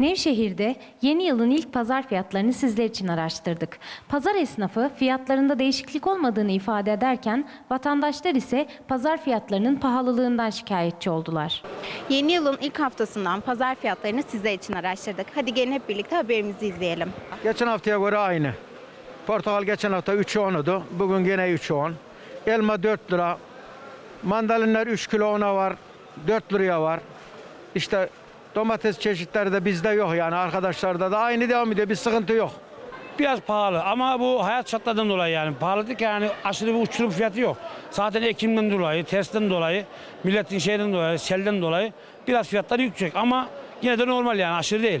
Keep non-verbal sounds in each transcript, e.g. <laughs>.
Nevşehir'de yeni yılın ilk pazar fiyatlarını sizler için araştırdık. Pazar esnafı fiyatlarında değişiklik olmadığını ifade ederken vatandaşlar ise pazar fiyatlarının pahalılığından şikayetçi oldular. Yeni yılın ilk haftasından pazar fiyatlarını sizler için araştırdık. Hadi gelin hep birlikte haberimizi izleyelim. Geçen haftaya göre aynı. Portakal geçen hafta 3'ü 10'udu. Bugün gene 3'ü 10. Elma 4 lira. Mandalinler 3 kilo 10'a var. 4 liraya var. İşte domates çeşitleri de bizde yok yani arkadaşlarda da aynı devam ediyor. Bir sıkıntı yok. Biraz pahalı ama bu hayat şartlarından dolayı yani pahalı ki yani aşırı bir uçurum fiyatı yok. Zaten ekimden dolayı, tersten dolayı, milletin şeyden dolayı, selden dolayı biraz fiyatları yüksek ama yine de normal yani aşırı değil.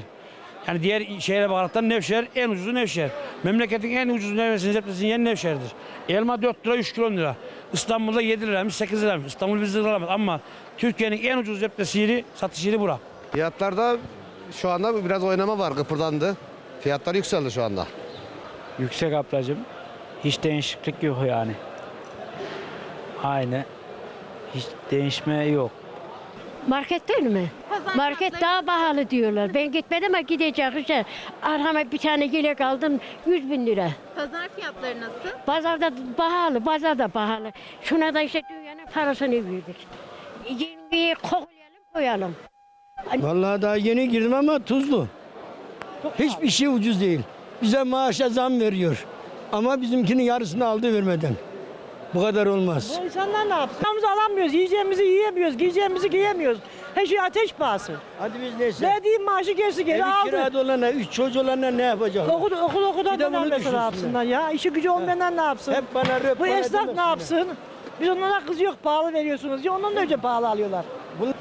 Yani diğer şehre bakaraktan Nevşehir en ucuzu Nevşehir. Memleketin en ucuz meyvesini zeptesini yiyen Nevşehir'dir. Elma 4 lira 3 kilo 10 lira. İstanbul'da 7 liraymış 8 liraymış. İstanbul biz liralamaz ama Türkiye'nin en ucuz zeptesi yeri, satış yeri bura. Fiyatlarda şu anda biraz oynama var, kıpırdandı. Fiyatlar yükseldi şu anda. Yüksek ablacığım. Hiç değişiklik yok yani. Aynı. Hiç değişme yok. Market değil mi? Market daha pahalı diyorlar. Ben gitmedim ama gidecek işte. Arkama bir tane yelek aldım 100 bin lira. Pazar fiyatları nasıl? Pazarda pahalı, pazarda pahalı. Şuna da işte dünyanın parasını verdik. Yeni kokulayalım koyalım. Vallahi daha yeni girdim ama tuzlu. Hiçbir şey ucuz değil. Bize maaşa zam veriyor. Ama bizimkinin yarısını aldı vermeden. Bu kadar olmaz. Bu insanlar ne yapsın? Paramızı alamıyoruz, yiyeceğimizi yiyemiyoruz, giyeceğimizi giyemiyoruz. Her şey ateş pahası. Hadi biz neyse. Verdiğim maaşı gerisi geri Evi aldı. kirada olana, üç çocuğu olana ne yapacak? Okul, okul okudan Bir de bunu ne düşünsünler. yapsınlar ya? İşi gücü olmayanlar ne yapsın? Hep bana röp Bu bana esnaf ne demesinler. yapsın? Biz onlara kızıyor, pahalı veriyorsunuz diye ondan da önce pahalı alıyorlar.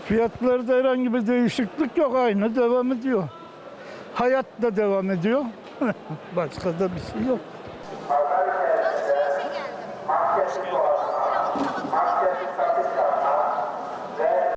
Fiyatlarda herhangi bir değişiklik yok aynı devam ediyor. Hayat da devam ediyor. <laughs> Başka da bir şey yok. Alışverişe geldim. 10 lira oldu, tamam.